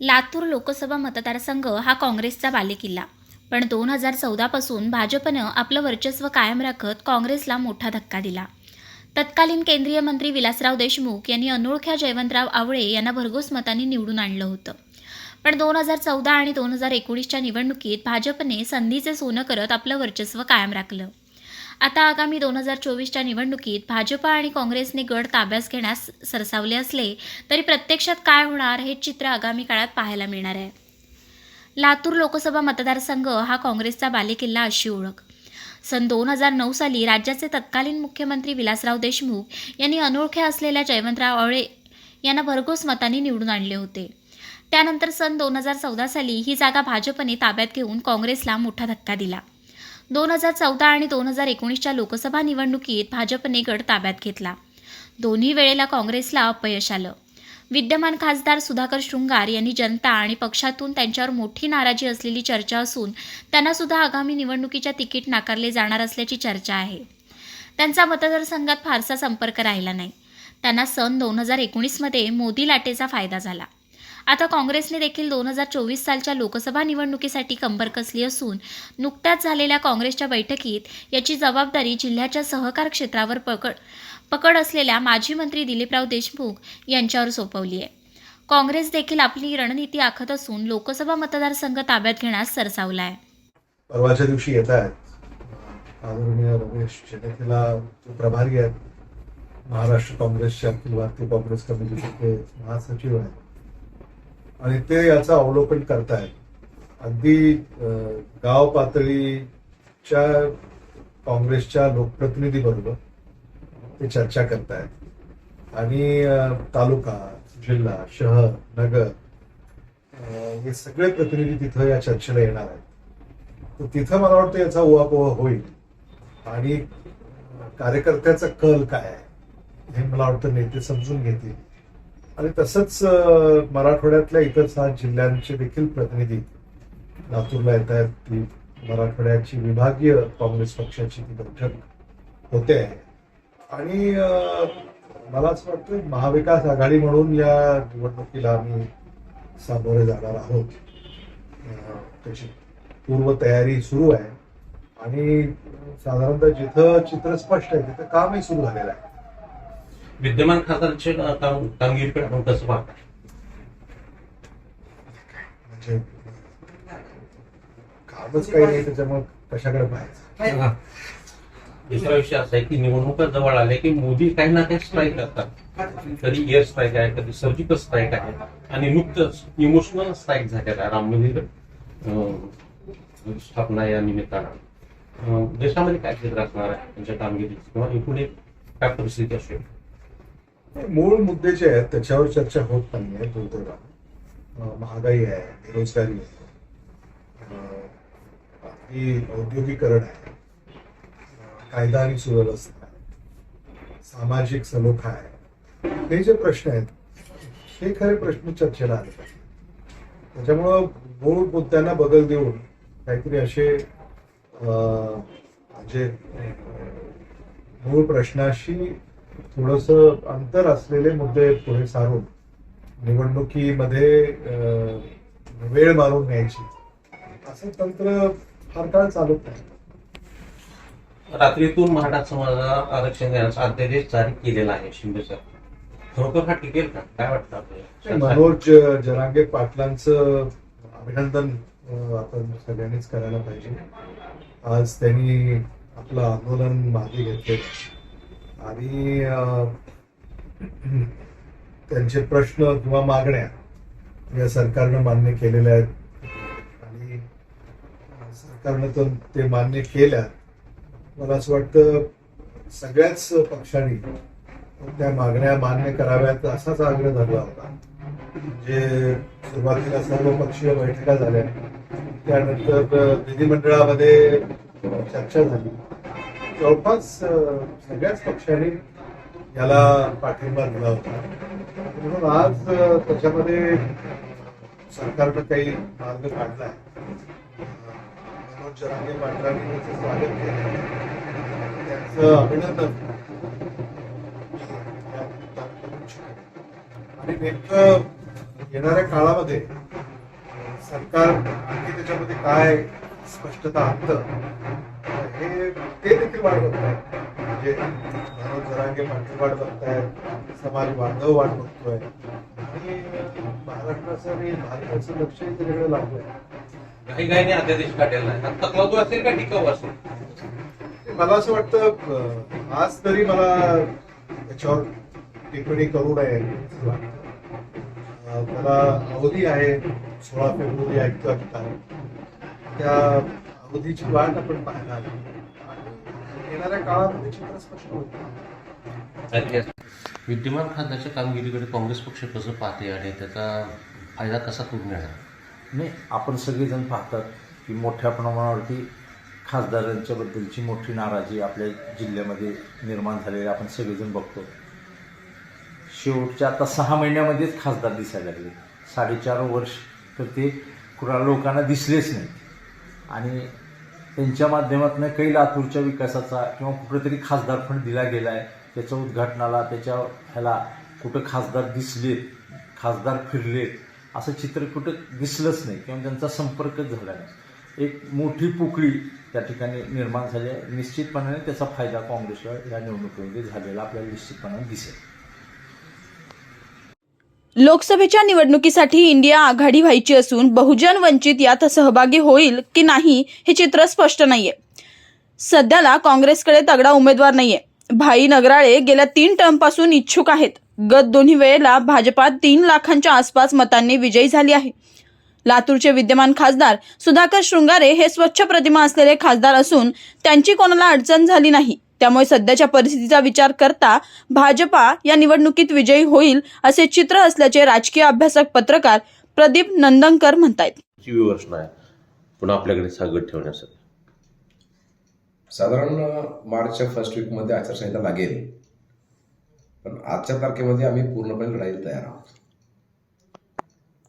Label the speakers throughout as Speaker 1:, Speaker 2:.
Speaker 1: लातूर लोकसभा मतदारसंघ हा काँग्रेसचा बालेकिल्ला. पण दोन हजार चौदापासून भाजपनं आपलं वर्चस्व कायम राखत काँग्रेसला मोठा धक्का दिला. तत्कालीन केंद्रीय मंत्री विलासराव देशमुख यांनी अनोळख्या जयवंतराव आवळे यांना भरघोस मतांनी निवडून आणलं होतं. पण दोन हजार चौदा आणि दोन हजार एकोणीसच्या निवडणुकीत भाजपने संधीचे सोनं करत आपलं वर्चस्व कायम राखलं. आता आगामी दोन हजार चोवीसच्या निवडणुकीत भाजप आणि काँग्रेसने गड ताब्यास घेण्यास सरसावले असले तरी प्रत्यक्षात काय होणार हे चित्र आगामी काळात पाहायला मिळणार आहे. लातूर लोकसभा मतदारसंघ हा काँग्रेसचा बालेकिल्ला अशी ओळख. सन दोन हजार नऊ साली राज्याचे तत्कालीन मुख्यमंत्री विलासराव देशमुख यांनी अनोळख्या असलेल्या जयवंतराव आवळे यांना भरघोस मतांनी निवडून आणले होते. त्यानंतर सन दोन हजार चौदा साली ही जागा भाजपने ताब्यात घेऊन काँग्रेसला मोठा धक्का दिला. दोन हजार चौदा आणि दोन हजार एकोणीसच्या लोकसभा निवडणुकीत भाजपने गड ताब्यात घेतला. दोन्ही वेळेला काँग्रेसला अपयश आलं. विद्यमान खासदार सुधाकर शृंगार यांनी जनता आणि पक्षातून त्यांच्यावर मोठी नाराजी असलेली चर्चा असून त्यांना सुद्धा आगामी निवडणुकीच्या तिकीट नाकारले जाणार असल्याची चर्चा आहे. त्यांचा मतदारसंघात फारसा संपर्क राहिला नाही. त्यांना सन दोन हजार एकोणीसमध्ये मोदी लाटेचा फायदा झाला. आता काँग्रेसने देखील दोन हजार चोवीस सालच्या लोकसभा निवडणुकीसाठी कंबर कसली असून नुकत्याच झालेल्या काँग्रेसच्या बैठकीत याची जबाबदारी जिल्ह्याच्या सहकार क्षेत्रावर पकड पकड असलेल्या माजी मंत्री दिलीपराव देशमुख यांच्यावर सोपवली आहे. काँग्रेस देखील आपली रणनीती आखत असून लोकसभा मतदारसंघ ताब्यात घेण्यास सरसावला आहे.
Speaker 2: परवाच्या दिवशी येत आहेत. आदरणीय रमेश जनेतेला प्रभारी आहेत. महाराष्ट्र काँग्रेसचे अखिल भारतीय काँग्रेस कमिटीचे महासचिव आहेत. आणि ते याचं अवलोकन करतायत. अगदी गाव पातळीच्या काँग्रेसच्या लोकप्रतिनिधी बरोबर ते चर्चा करतायत. आणि तालुका जिल्हा शहर नगर हे सगळे प्रतिनिधी तिथं या चर्चेला येणार आहेत. तर तिथं मला वाटतं याचा उहापोह होईल. आणि कार्यकर्त्याचा कल काय आहे हे मला वाटतं नेते समजून घेतील. आणि तसंच मराठवाड्यातल्या इतर सात जिल्ह्यांचे देखील प्रतिनिधी लातूरला येत आहेत. ती मराठवाड्याची विभागीय काँग्रेस पक्षाची ती बैठक होते. आहे आणि मला असं वाटतं महाविकास आघाडी म्हणून या निवडणुकीला आम्ही सामोरे जाणार आहोत. त्याची पूर्वतयारी सुरू आहे. आणि साधारणतः जिथं चित्र स्पष्ट आहे तिथं कामही सुरू झालेलं आहे.
Speaker 3: विद्यमान खासदारांचे काम कामगिरीकडे आपण कसं पाहता?
Speaker 2: म्हणजे कामच काही नाही त्याच्यामुळे कशाकडे पाहायचं?
Speaker 3: दुसरा विषय असा आहे की निवडणुका जवळ आल्या की मोदी काही ना काही स्ट्राईक करतात. कधी एअर स्ट्राईक आहे कधी सर्जिकल स्ट्राईक आहे. आणि नुकतंच इमोशनल स्ट्राईक झालेला आहे. राम मंदिर स्थापना या निमित्तानं. देशामध्ये काय चित्र असणार आहे? त्यांच्या कामगिरीची किंवा एकूण एक काय परिस्थिती असेल?
Speaker 2: मूळ मुद्दे जे आहेत त्याच्यावर चर्चा होत नाहीये आहे अं, महागाई आहे बेरोजगारी आहे बाकी औद्योगिकरण आहे कायदा आणि सुव्यवस्था आहे सामाजिक सलोखा आहे हे जे प्रश्न आहेत हे खरे प्रश्न चर्चेला आले पाहिजे त्याच्यामुळं मूळ मुद्द्यांना बदल देऊन काहीतरी असे जे मूळ प्रश्नाशी थोडस अंतर असलेले मुद्दे पुढे सारून निवडणुकीमध्ये वेळ मारून न्यायची. असं तंत्र फार काळ चालत नाही.
Speaker 3: रात्रीतून मराठा समाजाला आरक्षण देण्याचा अध्यादेश जारी केलेला आहे शिंदे सरकार. खरोखर हा टिकेल का? काय वाटतं आपल्याला?
Speaker 2: मनोज जरांगे पाटलांचं अभिनंदन आपण सगळ्यांनीच करायला पाहिजे. आज त्यांनी आपलं आंदोलन मागे घेतले आणि त्यांचे प्रश्न किंवा मागण्या या सरकारनं मान्य केलेल्या आहेत. आणि सरकारनं तर ते मान्य केल्या. मला असं वाटतं सगळ्याच पक्षांनी त्या मागण्या मान्य कराव्यात असाच आग्रह धरला होता. म्हणजे सुरुवातीला सर्व पक्षीय बैठका झाल्या. त्यानंतर विधिमंडळामध्ये चर्चा झाली. जवळपास सगळ्याच पक्षांनी याला पाठिंबा दिला होता. म्हणून आज त्याच्यामध्ये सरकारनं काही मार्ग काढला मनोज जरांगे पाटलांनी त्याचं स्वागत केलं. त्यांचं अभिनंदन. आणि नेमकं येणाऱ्या काळामध्ये सरकार आणखी त्याच्यामध्ये काय स्पष्टता आणतं हे देखील वाट बघतायत म्हणजे मनोज जरांगे पाटील वाट बघतायत समाज बांधव वाट बघतोय. आणि महाराष्ट्राचं आणि भारताचं लक्षही त्याच्याकडे लागलंय.
Speaker 3: काही काही अध्यादेश काढलेला नाही. आता तकलादू असेल का टिकाऊ असेल?
Speaker 2: मला असं वाटतं आज तरी मला त्याच्यावर टिप्पणी करू नये. त्याला अवधी आहे सोळा फेब्रुवारी ऐकतो त्या अवधीची वाट आपण पाहायला आणि येणाऱ्या काळामध्ये चित्र स्पष्ट होईल.
Speaker 4: विद्यमान खासदारच्या कामगिरीकडे काँग्रेस पक्ष कसं पाहते आणि त्याचा फायदा कसा करून घेणार?
Speaker 5: नाही आपण सगळेजण पाहतात की मोठ्या प्रमाणावरती खासदारांच्याबद्दलची मोठी नाराजी आपल्या जिल्ह्यामध्ये निर्माण झालेली आपण सगळेजण बघतो. शेवटच्या आता सहा महिन्यामध्येच खासदार दिसायला लागले. साडेचार वर्ष तर ते कुणा लोकांना दिसलेच नाहीत. आणि त्यांच्या माध्यमातून काही लातूरच्या विकासाचा किंवा कुठेतरी खासदार फंड दिला गेला आहे त्याच्या उद्घाटनाला त्याच्या ह्याला कुठं खासदार दिसलेत खासदार फिरलेत असं चित्र कुठं दिसलंच नाही किंवा त्यांचा संपर्कच झाला नाही एक मोठी पोकळी त्या ठिकाणी निर्माण झाली आहे. निश्चितपणाने त्याचा फायदा काँग्रेसला या निवडणुकीमध्ये झालेला आपल्याला निश्चितपणाने दिसेल.
Speaker 6: लोकसभेच्या निवडणुकीसाठी इंडिया आघाडी व्हायची असून बहुजन वंचित यात सहभागी होईल की नाही हे चित्र स्पष्ट नाहीये. सध्याला काँग्रेसकडे तगडा उमेदवार नाहीये. भाई नगराळे गेल्या तीन टर्मपासून इच्छुक आहेत. गत दोन्ही वेळेला भाजपात तीन लाखांच्या आसपास मतांनी विजयी झाली आहे. लातूरचे विद्यमान खासदार सुधाकर शृंगारे हे स्वच्छ प्रतिमा असलेले खासदार असून त्यांची कोणाला अडचण झाली नाही. त्यामुळे सध्याच्या परिस्थितीचा विचार करता भाजपा या निवडणुकीत विजयी होईल असे चित्र असल्याचे राजकीय अभ्यासक पत्रकार प्रदीप नंदनकर म्हणतायत.
Speaker 4: आहे. पुन्हा आपल्याकडे सागत ठेवण्यासाठी.
Speaker 7: साधारण मार्चच्या फर्स्ट वीकमध्ये आचारसंहिता लागेल. पण आजच्या तारखेमध्ये आम्ही पूर्णपणे लढाईला तयार आहोत.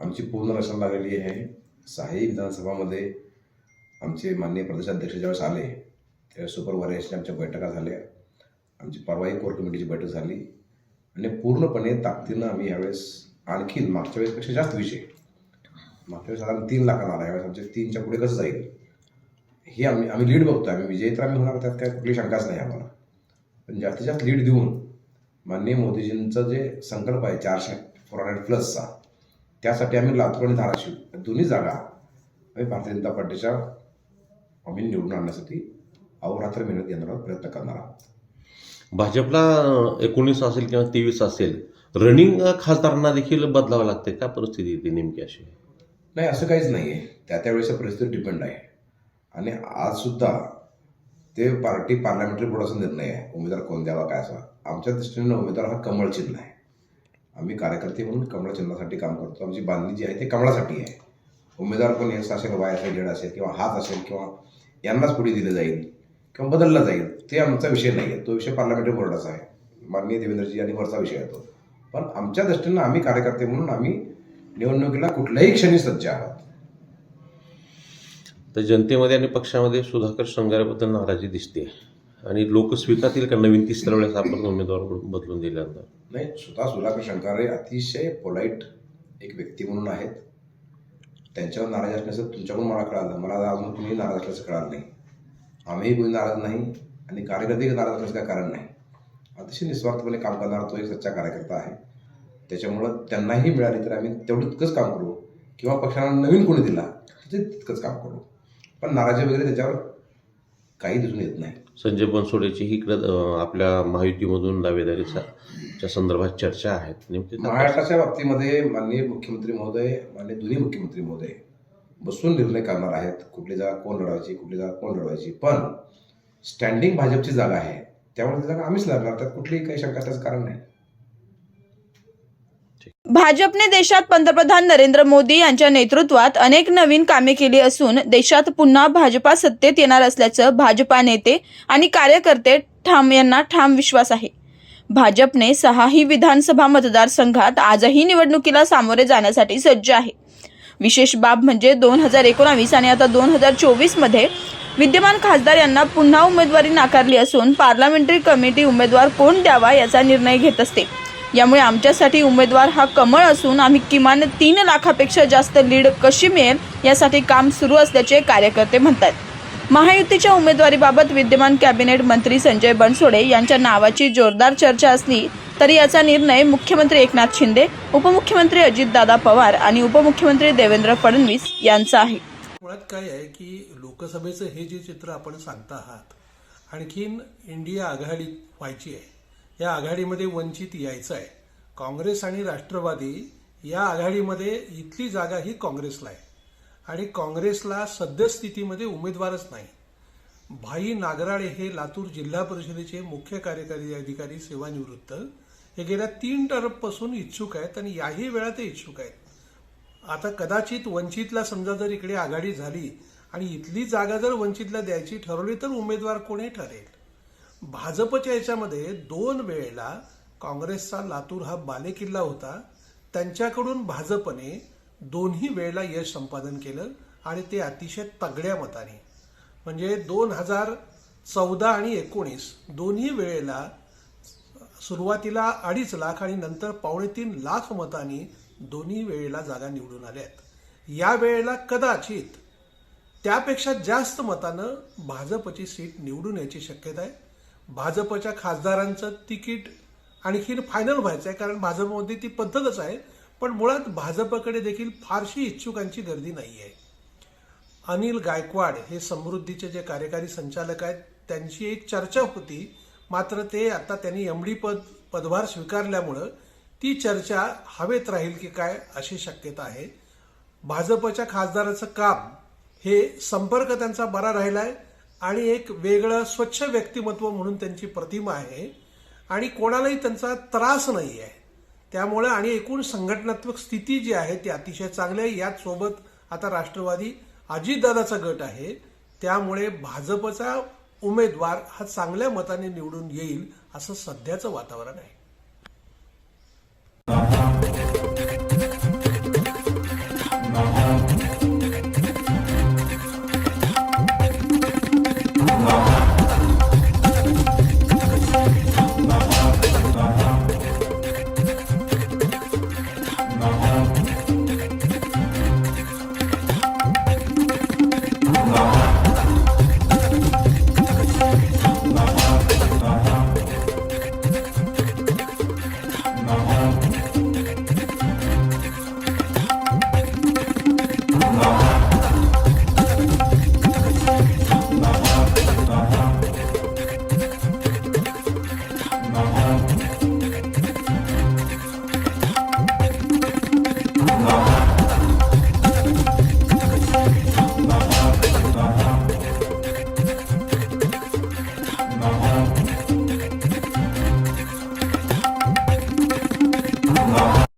Speaker 7: आमची पूर्ण रचना लागलेली आहे. साही विधानसभामध्ये आमचे माननीय प्रदेशाध्यक्ष ज्यावेळेस आले त्यावेळेस सुपर आमच्या बैठका झाल्या. आमची परवाही कोर कमिटीची बैठक झाली. आणि पूर्णपणे ताकदीनं आम्ही यावेळेस आणखीन मागच्या वेळेसपेक्षा जास्त विषय मागच्या वेळेस साधारण तीन लाखांना आला. यावेळेस आमच्या तीनच्या पुढे कसं जाईल? ही आम्ही आम्ही लीड बघतो आम्ही विजय तर आम्ही होणार त्यात काय कुठली शंकाच नाही आम्हाला. पण जास्तीत जास्त लीड देऊन माननीय मोदीजींचं जे संकल्प आहे चारशे फोर हंड्रेड प्लसचा त्यासाठी आम्ही लातूर आणि धाराशिव दोन्ही जागा आम्ही भारतीय जनता पार्टीच्या आम्ही निवडून आणण्यासाठी अहोरात्र मेहनत घेणार आहोत प्रयत्न करणार आहोत.
Speaker 4: भाजपला एकोणीस असेल किंवा तेवीस असेल रनिंग खासदारांना देखील बदलावं लागते का परिस्थिती ती नेमकी अशी?
Speaker 7: नाही असं काहीच नाही आहे त्या त्यावेळेच्या परिस्थिती डिपेंड आहे. आणि आजसुद्धा ते पार्टी पार्लमेंटरी बोर्डाचा निर्णय आहे. उमेदवार कोण द्यावा काय असा. आमच्या दृष्टीने उमेदवार हा कमळ चिन्ह आहे. आम्ही कार्यकर्ते म्हणून कमळ चिन्हासाठी काम करतो. आमची बांधणी जी आहे ते कमळासाठी आहे. उमेदवार कोण एक्स असेल वाय असेल जेड असेल किंवा हात असेल किंवा यांनाच पुढे दिलं जाईल. किंवा बदलला जाईल ते आमचा विषय नाही आहे तो विषय पार्लमेंटरी बोर्डाचा आहे. माननीय देवेंद्रजी आणि वरचा विषय आहे तो. पण आमच्या दृष्टीनं आम्ही कार्यकर्ते म्हणून आम्ही निवडणुकीला कुठल्याही क्षणी सज्ज आहोत.
Speaker 4: तर जनतेमध्ये आणि पक्षामध्ये सुधाकर शृंगाराबद्दल नाराजी दिसते. आणि लोक स्वीकारतील का नवीन तिसऱ्या वेळेस आपण उमेदवार बदलून दिल्यानंतर?
Speaker 7: नाही स्वतः सुधाकर शंकारे अतिशय पोलाईट एक व्यक्ती म्हणून आहेत. त्यांच्यावर नाराज असण्याचं तुमच्याकडून मला कळालं. मला अजून कुणीही नाराज असल्याचं कळालं नाही. आम्हीही कोणी नाराज नाही आणि कार्यकर्तेही नाराज असण्याचं काय कारण नाही. अतिशय निस्वार्थपणे काम करणारा तो एक सच्चा कार्यकर्ता आहे. त्याच्यामुळं त्यांनाही मिळाली तर आम्ही तेवढं तितकंच काम करू. किंवा पक्षाला नवीन कोणी दिला तर ते तितकंच काम करू. पण नाराजी वगैरे त्याच्यावर काही दिसून येत नाही.
Speaker 4: संजय बनसोडेची ही इकडं आपल्या महायुतीमधून दावेदारीचा च्या संदर्भात चर्चा आहेत. नेमकी?
Speaker 7: महाराष्ट्राच्या बाबतीमध्ये माननीय मुख्यमंत्री महोदय माननीय दोन्ही मुख्यमंत्री महोदय बसून निर्णय करणार आहेत. कुठली जागा कोण लढवायची कुठली जागा कोण लढवायची. पण स्टँडिंग भाजपची जागा आहे. त्यामुळे ती जागा आम्हीच लढणार. त्यात कुठलीही काही शंका त्याचं कारण नाही.
Speaker 6: भाजपने देशात पंतप्रधान नरेंद्र मोदी यांच्या नेतृत्वात अनेक नवीन कामे केली असून देशात पुन्हा भाजपा सत्तेत येणार असल्याचं भाजपा नेते आणि कार्यकर्ते ठाम यांना ठाम विश्वास आहे. भाजपने सहाही विधानसभा मतदारसंघात आजही निवडणुकीला सामोरे जाण्यासाठी सज्ज आहे. विशेष बाब म्हणजे दोन हजार एकोणावीस आणि आता दोन हजार चोवीसमध्ये विद्यमान खासदार यांना पुन्हा उमेदवारी नाकारली असून पार्लमेंटरी कमिटी उमेदवार कोण द्यावा याचा निर्णय घेत असते. यामुळे आमच्यासाठी उमेदवार हा कमळ असून आम्ही किमान तीन लाखापेक्षा जास्त लीड कशी मिळेल यासाठी काम सुरू असल्याचे कार्यकर्ते म्हणतात. महायुतीच्या उमेदवारीबाबत विद्यमान कॅबिनेट मंत्री संजय बनसोडे यांच्या नावाची जोरदार चर्चा असली तरी याचा निर्णय मुख्यमंत्री एकनाथ शिंदे उपमुख्यमंत्री अजितदादा पवार आणि उपमुख्यमंत्री देवेंद्र फडणवीस यांचा आहे.
Speaker 8: मुळात काय आहे की लोकसभेचं हे जे चित्र आपण सांगता आहात आणखीन इंडिया आघाडी व्हायची आहे या आघाडीमध्ये वंचित यायचं आहे. काँग्रेस आणि राष्ट्रवादी या आघाडीमध्ये इथली जागा ही काँग्रेसला आहे. आणि काँग्रेसला सद्यस्थितीमध्ये उमेदवारच नाही. भाई नागराळे हे लातूर जिल्हा परिषदेचे मुख्य कार्यकारी अधिकारी सेवानिवृत्त हे गेल्या तीन टर्मपासून इच्छुक आहेत आणि याही वेळा ते इच्छुक आहेत. आता कदाचित वंचितला समजा जर इकडे आघाडी झाली आणि इथली जागा जर वंचितला द्यायची ठरवली तर उमेदवार कोणी ठरेल? भाजपच्या याच्यामध्ये दोन वेळेला काँग्रेसचा लातूर हा बालेकिल्ला होता. त्यांच्याकडून भाजपने दोन्ही वेळेला यश संपादन केलं आणि ते अतिशय तगड्या मताने. म्हणजे दोन हजार चौदा आणि एकोणीस दोन्ही वेळेला सुरुवातीला अडीच लाख आणि नंतर पावणे तीन लाख मतांनी दोन्ही वेळेला जागा निवडून आल्यात या वेळेला कदाचित त्यापेक्षा जास्त मतानं भाजपची सीट निवडून यायची शक्यता आहे. भाजपच्या खासदारांचं तिकीट आणखीन फायनल व्हायचं आहे कारण भाजपमध्ये ती पद्धतच आहे पण मुळात भाजपकडे देखील फारशी इच्छुकांची गर्दी नाही आहे अनिल गायकवाड हे समृद्धीचे जे कार्यकारी संचालक आहेत त्यांची एक चर्चा होती मात्र ते आता त्यांनी एम डी पद पदभार स्वीकारल्यामुळं ती चर्चा हवेत राहील की काय अशी शक्यता आहे. भाजपच्या खासदाराचं काम हे संपर्क त्यांचा बरा राहिला आहे आणि एक वेगळं स्वच्छ व्यक्तिमत्व म्हणून त्यांची प्रतिमा आहे आणि कोणालाही त्यांचा त्रास नाही आहे त्यामुळं आणि एकूण संघटनात्मक स्थिती जी आहे ती अतिशय चांगली आहे. याचसोबत आता राष्ट्रवादी अजितदादाचा गट आहे. त्यामुळे भाजपचा उमेदवार हा चांगल्या मताने निवडून येईल असं सध्याचं वातावरण आहे.